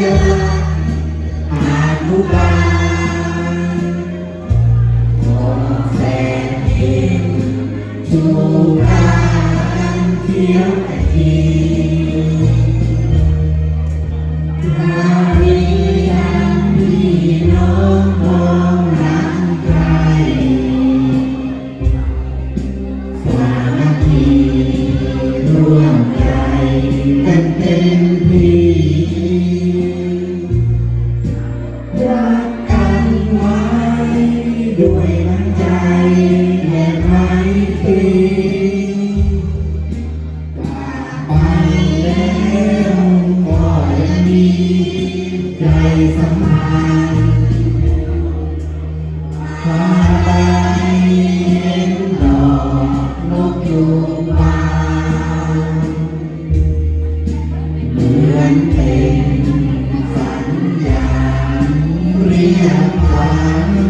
เดินุบาลของแสนเอ็นชูการเที่ยวแต่ทีมาเรียนพี่น้องมองรักใครสามัคคีร่วมใจกันเป็นพี่ ด้วยน้ำใจและไมตรีจากไปแล้วก็ยังมีใจสัมพันธ์พาไปเห็นดอกนกยูงบานเหมือนเป็นสัญญาณเรียกขวัญอ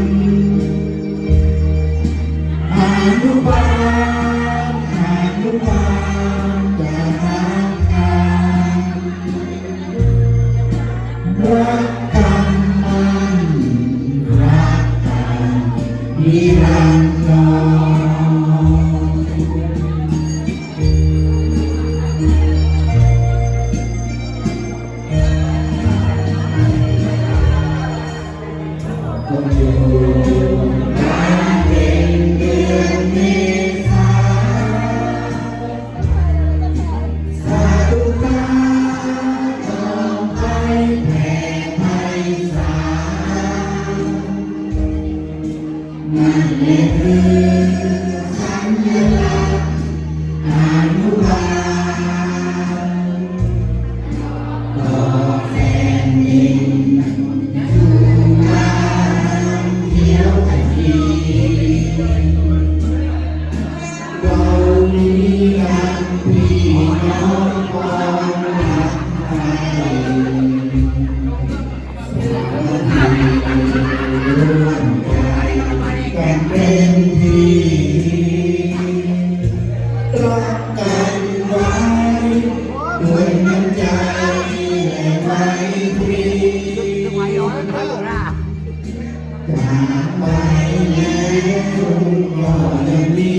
you. กันเป็นทีรักกันไว้ด้วยน้ำใจและไมตรีจากไปแล้วก็ยังมี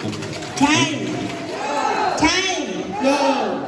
타임 타임 네